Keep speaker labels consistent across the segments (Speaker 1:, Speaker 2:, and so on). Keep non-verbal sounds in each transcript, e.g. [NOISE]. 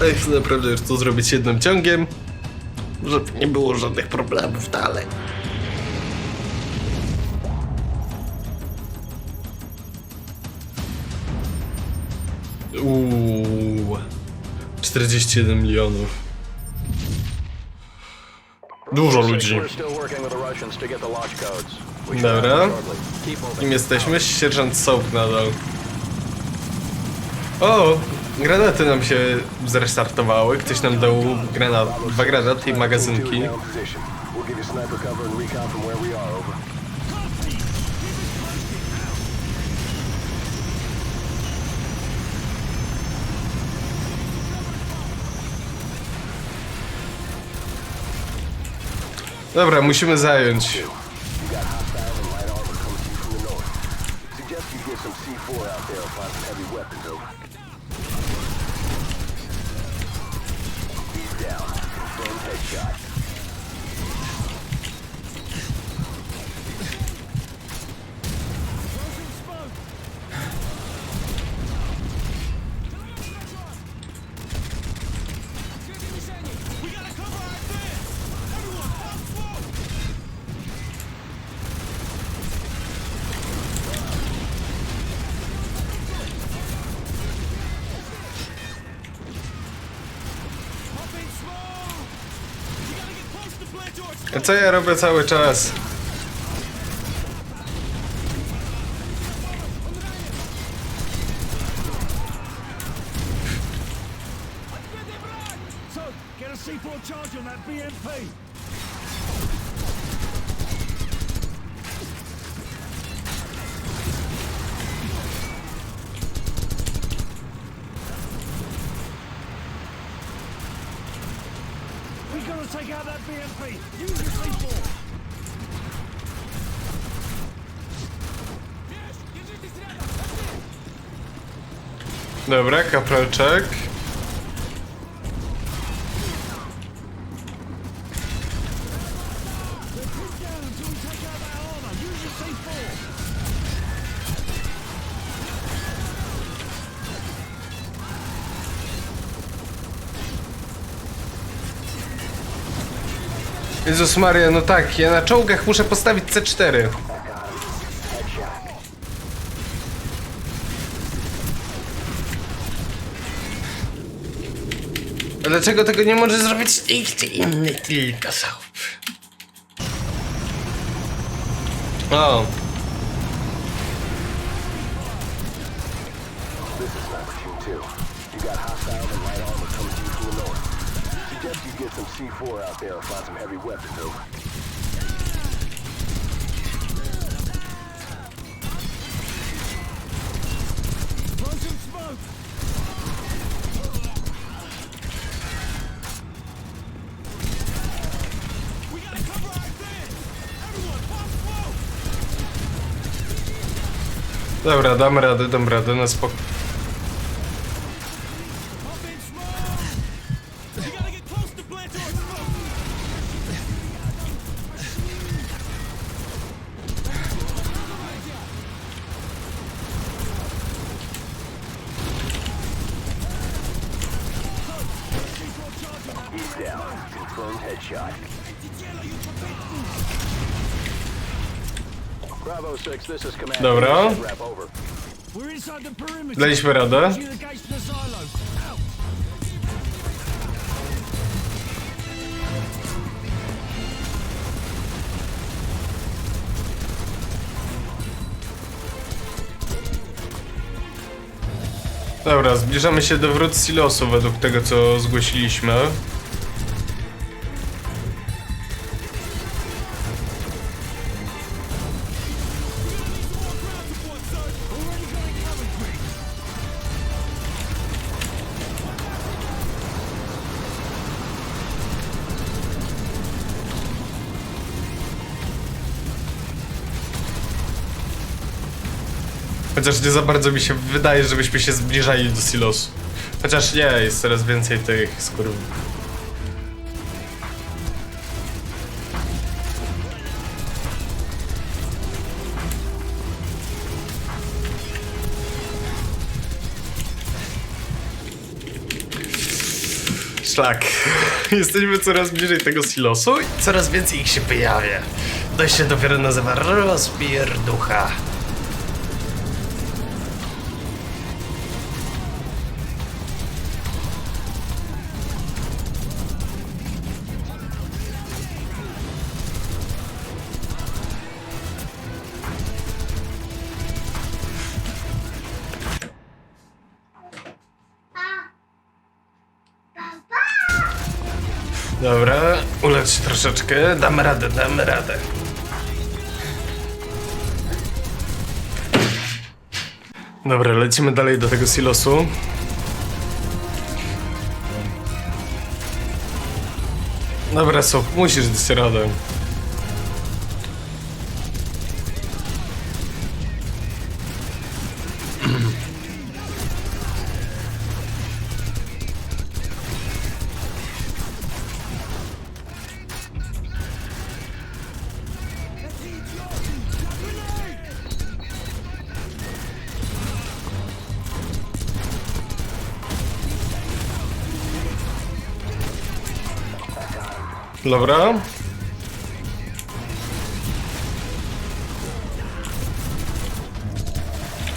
Speaker 1: Ale chcę naprawdę już to zrobić jednym ciągiem, żeby nie było żadnych problemów dalej. Uuu, 41 milionów. Dużo ludzi. Dobra. Kim jesteśmy? Sierżant Soap nadal. O! Granaty nam się zrestartowały. Ktoś nam dał granat, dwa granaty i magazynki.
Speaker 2: We'll give you
Speaker 1: co ja robię cały czas? Dobra, kapralczek. Jezus Maria, no tak, ja na czołgach muszę postawić C4. A dlaczego tego nie może zrobić nikt inny, tylko Soap? O,
Speaker 2: This is Sniper Team 2. You got hostile and light armor coming to you from the north. Suggest you get some C4 out there and find some heavy weapons, over.
Speaker 1: Dobra, dam radę, dam radę, na spoko. Dobra. Daliśmy radę. Dobra, zbliżamy się do wrót silosu według tego co zgłosiliśmy. Chociaż nie za bardzo mi się wydaje, żebyśmy się zbliżali do silosu. Chociaż nie, jest coraz więcej tych skurw... Szlak. [LAUGHS] Jesteśmy coraz bliżej tego silosu i coraz więcej ich się pojawia. To się dopiero nazywa rozpierducha. Troszeczkę. Damy radę, damy radę. Dobra, lecimy dalej do tego silosu. Dobra, Sop, musisz dać radę. Dobra.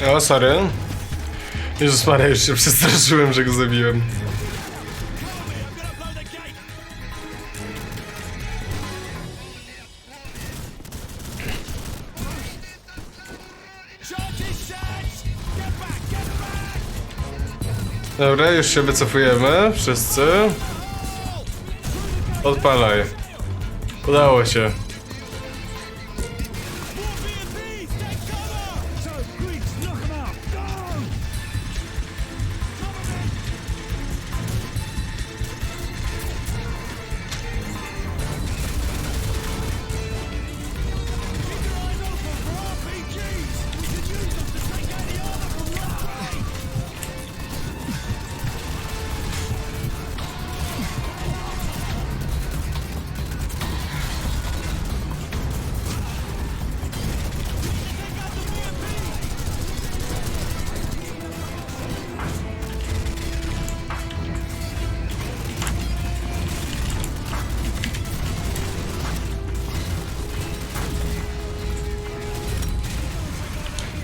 Speaker 1: O, sorry. Jezus Maria, już się przestraszyłem, że go zabiłem. Dobra, już się wycofujemy. Wszyscy. Odpalaj. Udało się.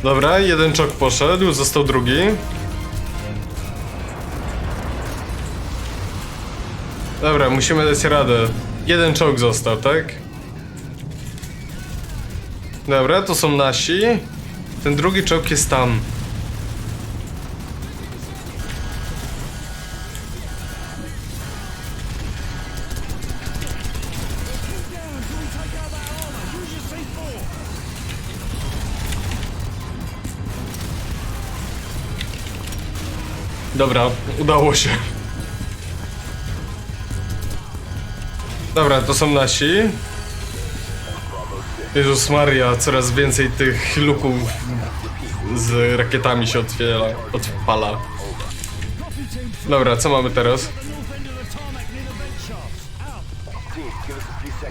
Speaker 1: Dobra, jeden czok poszedł, został drugi. Dobra, musimy dać radę. Jeden czołg został, tak? Dobra, to są nasi. Ten drugi czołg jest tam. Dobra, udało się. Dobra, to są nasi. Jezus Maria, coraz więcej tych luków z rakietami się otwiera, odpala. Dobra, co mamy teraz?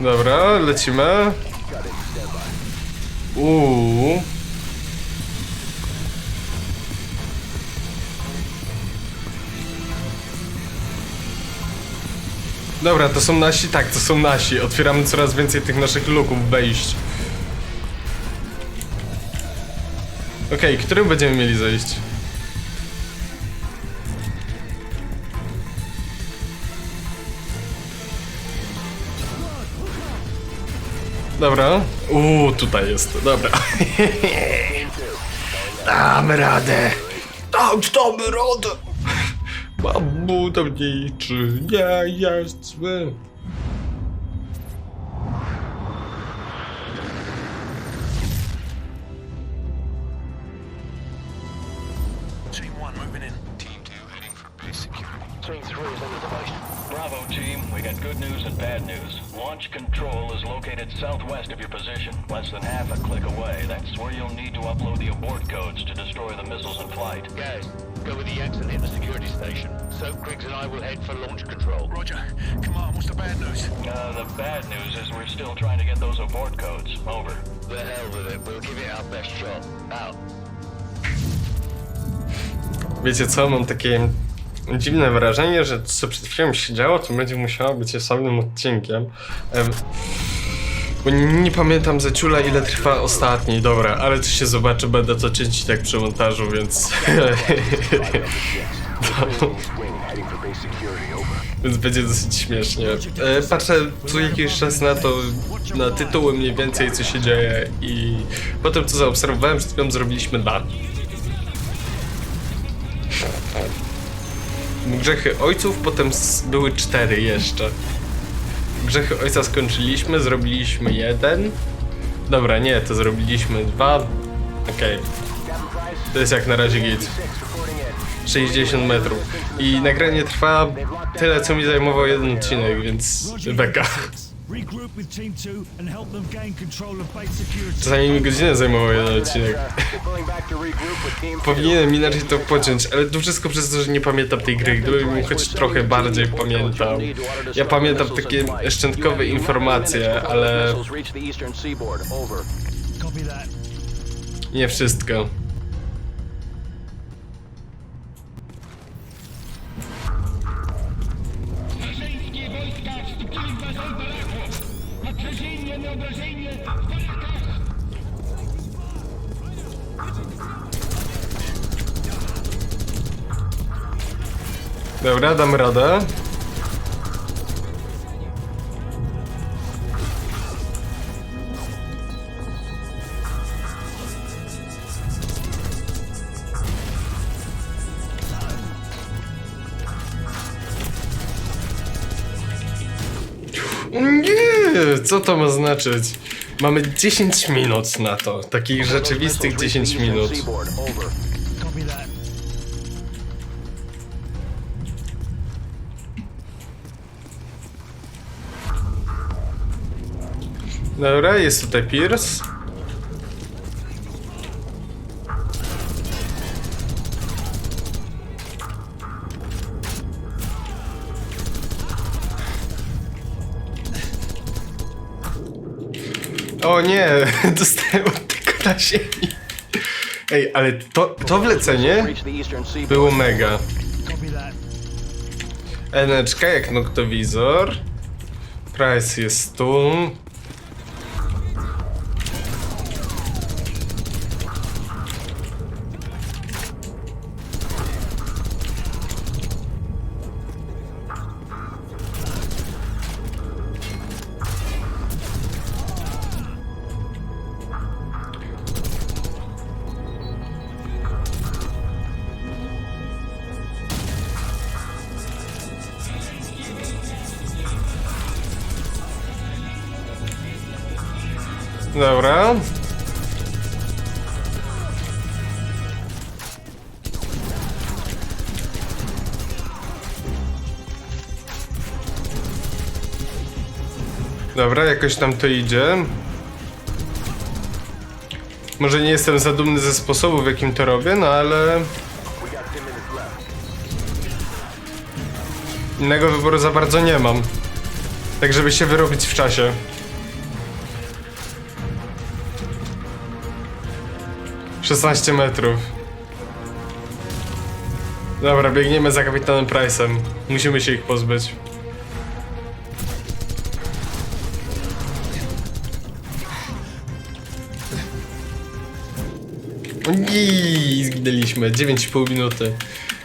Speaker 3: North end of
Speaker 1: Dobra, to są nasi? Tak, to są nasi. Otwieramy coraz więcej tych naszych luków wejść. Okej, którym będziemy mieli zejść? Dobra. Uuu, tutaj jest. Dobra. [LAUGHS] Damy radę. Tak, damy radę. Mam budowniczy. Nie jest zły.
Speaker 4: We got good news and bad news. Launch control is located southwest of your position, less than half a click away. That's where you'll need to upload the abort codes to destroy the missiles in flight.
Speaker 5: Guys, go with the X and hit the security station. So Griggs and I will head for launch control.
Speaker 3: Roger. Come on, what's the bad news?
Speaker 4: Uh, the bad news is we're still trying to get those abort codes. Over.
Speaker 5: The hell with it. We'll give it our best shot. Out.
Speaker 1: Wiecie co, mam takie dziwne wrażenie, że co przed chwilą się działo, to będzie musiało być osobnym odcinkiem. Em, bo nie, nie pamiętam za ciula ile trwa ostatni, dobra, ale to się zobaczy, będę to czynić tak przy montażu, więc... [LAUGHS] Więc będzie dosyć śmiesznie. E, patrzę co jakiś czas na to, na tytuły mniej więcej co się dzieje i potem co zaobserwowałem, przed zrobiliśmy dwa. Grzechy ojców, potem były cztery jeszcze. Grzechy ojca skończyliśmy, zrobiliśmy jeden. Dobra, nie, to zrobiliśmy dwa. Okej. To jest jak na razie git. 60 metrów. I nagranie trwa tyle, co mi zajmował jeden odcinek, więc beka.
Speaker 3: Regroup with Team 2 and help them gain control of base security.
Speaker 1: Czasami mi godzinę zajmował jeden odcinek. Powinienem inaczej to pociąć, ale to wszystko przez to, że nie pamiętam tej gry. Gdybym choć trochę bardziej pamiętał. Ja pamiętam takie szczątkowe informacje, ale
Speaker 2: Missiles reach
Speaker 1: Dobra, dam radę. Co to ma znaczyć? Mamy 10 minut na to, takich rzeczywistych
Speaker 2: Missiles reach
Speaker 1: 10
Speaker 2: the eastern
Speaker 1: minut. Dobra, jest tutaj Pierce. O nie, [LAUGHS] dostałem od tego na ziemi. Ej, ale to, to wlecenie było mega. Eneczka jak noktowizor. Price jest tu. Dobra, jakoś tam to idzie. Może nie jestem za dumny ze sposobu, w jakim to robię, no ale
Speaker 2: We got 10 minutes left.
Speaker 1: innego wyboru za bardzo nie mam. Tak, żeby się wyrobić w czasie. Szesnaście metrów. Dobra, biegniemy za kapitanem Price'em. Musimy się ich pozbyć. Zginęliśmy. 9,5 minuty.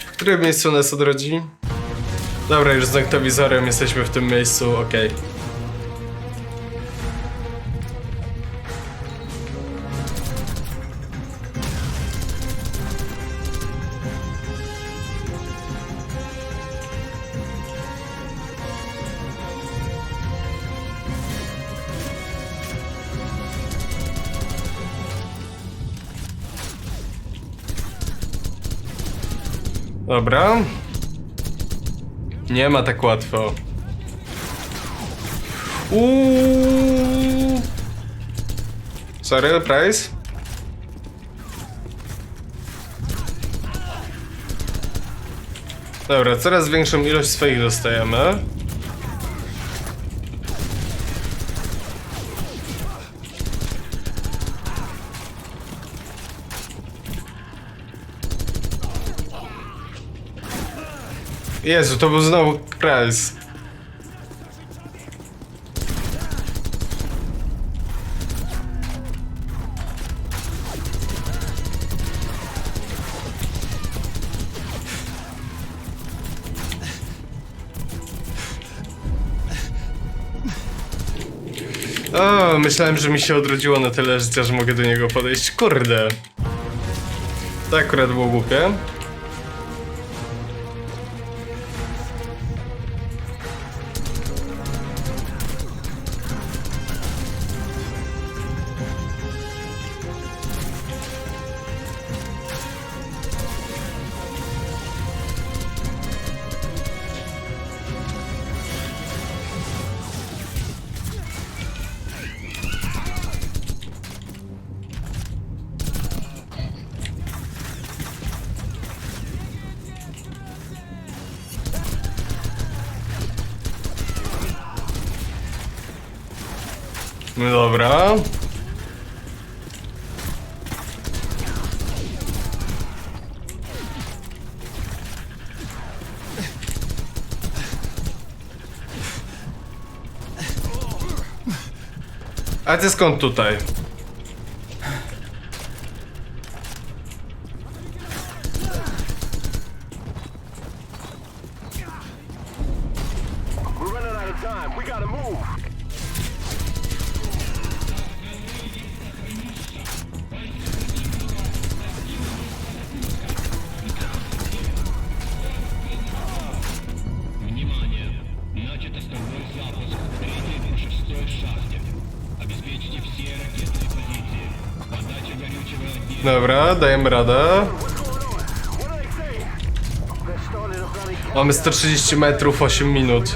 Speaker 1: W którym miejscu nas odrodzi? Dobra, już z noktowizorem jesteśmy w tym miejscu, okej. Dobra. Nie ma tak łatwo. Uuu. Sorry, price? Dobra, coraz większą ilość swoich dostajemy. Jezu, to był znowu Price. O, myślałem, że mi się odrodziło na tyle życia, że mogę do niego podejść. Kurde. To akurat było głupie. No dobra. A ty skąd tutaj?
Speaker 2: A bloody
Speaker 1: Mamy 130 metrów, 8 minut.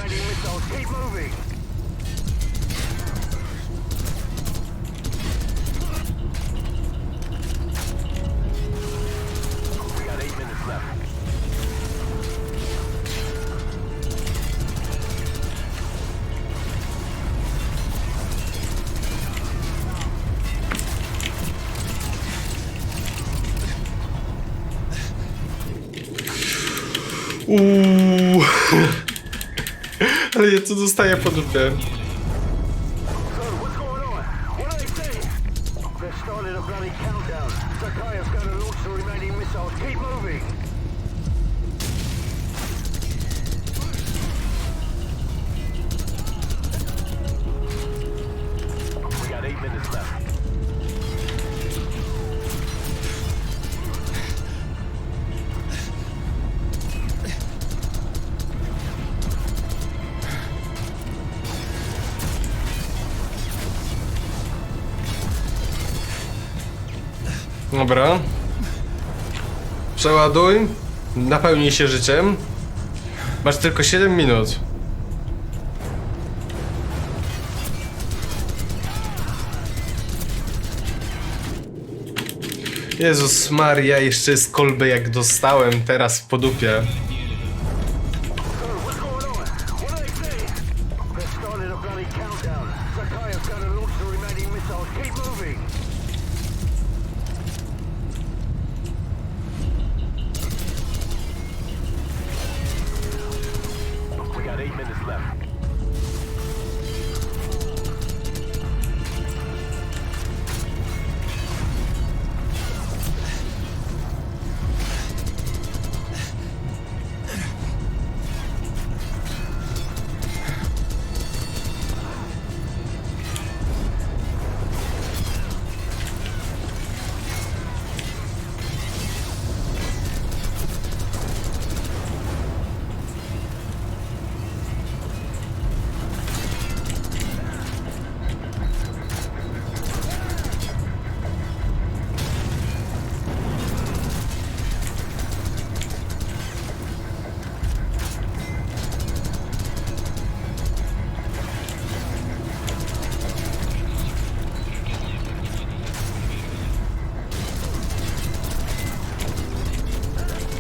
Speaker 1: Dobra. Przeładuj. Napełnij się życiem. Masz tylko 7 minut. Jezus Maria, jeszcze z kolby jak dostałem teraz po dupie.
Speaker 2: What's going got eight minutes left.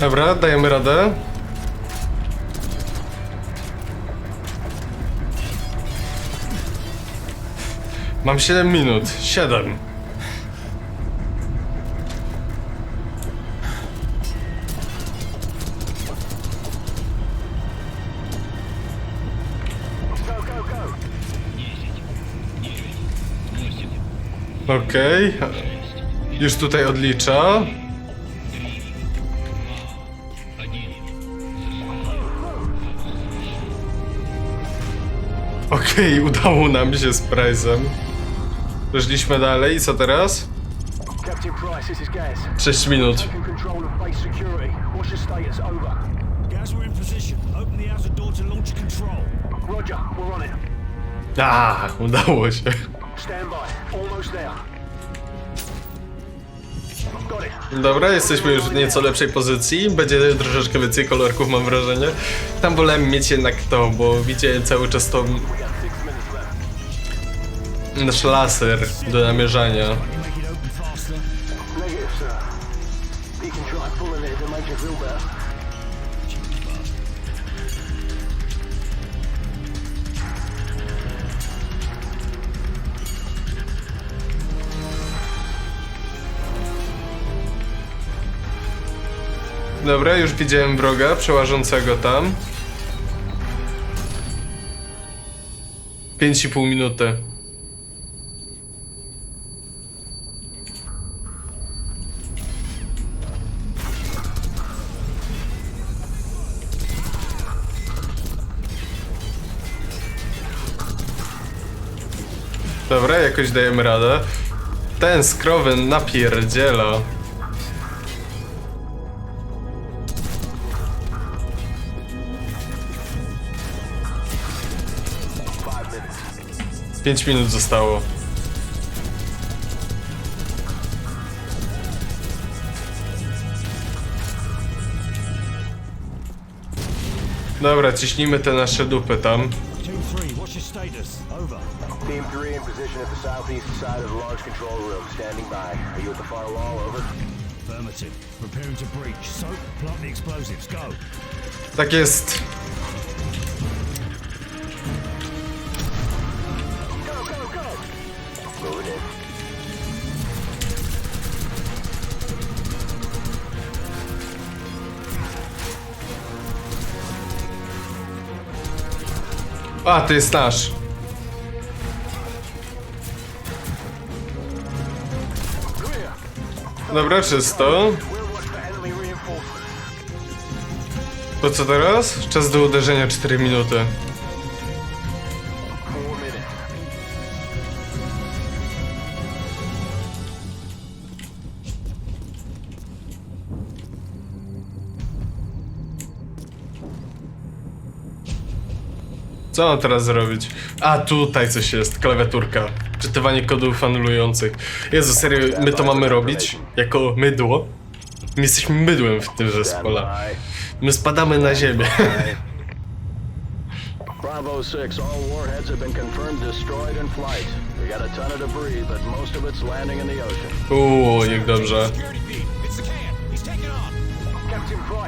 Speaker 1: Dobra, dajemy radę. Mam 7 minut. 7. Okej. Okay. Już tutaj odlicza. Okej, [LAUGHS] udało nam się z Price'em. Przeszliśmy dalej i co teraz?
Speaker 2: Captain Price, this is Gaz.
Speaker 1: 6 minut.
Speaker 2: Taking control of base security. What's your status? Over.
Speaker 3: Guys, we're in position. Open the outer door to launch control.
Speaker 2: Roger, we're on it.
Speaker 1: A, [LAUGHS] udało się. Dobra, jesteśmy już w nieco lepszej pozycji. Będzie też troszeczkę więcej kolorków, mam wrażenie. Tam wolałem mieć jednak to, bo widziałem cały czas to nasz laser do namierzania. Dobra, już widziałem wroga przełażącego tam. 5,5 minuty. Dobra, jakoś dajemy radę. Ten skrowy napierdziela. 5 minut zostało. Dobra, ciśnijmy te nasze dupy tam.
Speaker 3: Team 3, what's your status? Over.
Speaker 2: Team 3 in position at the southeast side of the large control room. Standing by. Are you at the far wall? Over.
Speaker 3: Affirmative. Preparing to breach. So, plant the explosives. Go.
Speaker 1: Tak jest. A, to jest nasz. Dobra, czysto. To co teraz? Czas do uderzenia 4 minuty. Co mam teraz zrobić? A, tutaj coś jest, klawiaturka. Czytywanie kodów anulujących. Jezu, serio, my to mamy robić? Jako mydło? My jesteśmy mydłem w tym zespole. My spadamy na ziemię.
Speaker 2: Bravo 6, all warheads have been confirmed destroyed in flight. We got a ton of debris, but most of it's landing in the ocean.
Speaker 1: Uuu, jak dobrze.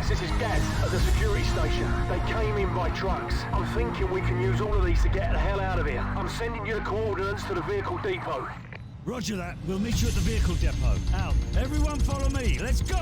Speaker 2: This is Gaz at the security station. They came in by trucks. I'm thinking we can use all of these to get the hell out of here. I'm sending you the coordinates to the vehicle depot.
Speaker 3: Roger that. We'll meet you at the vehicle depot. Out. Everyone follow me. Let's go.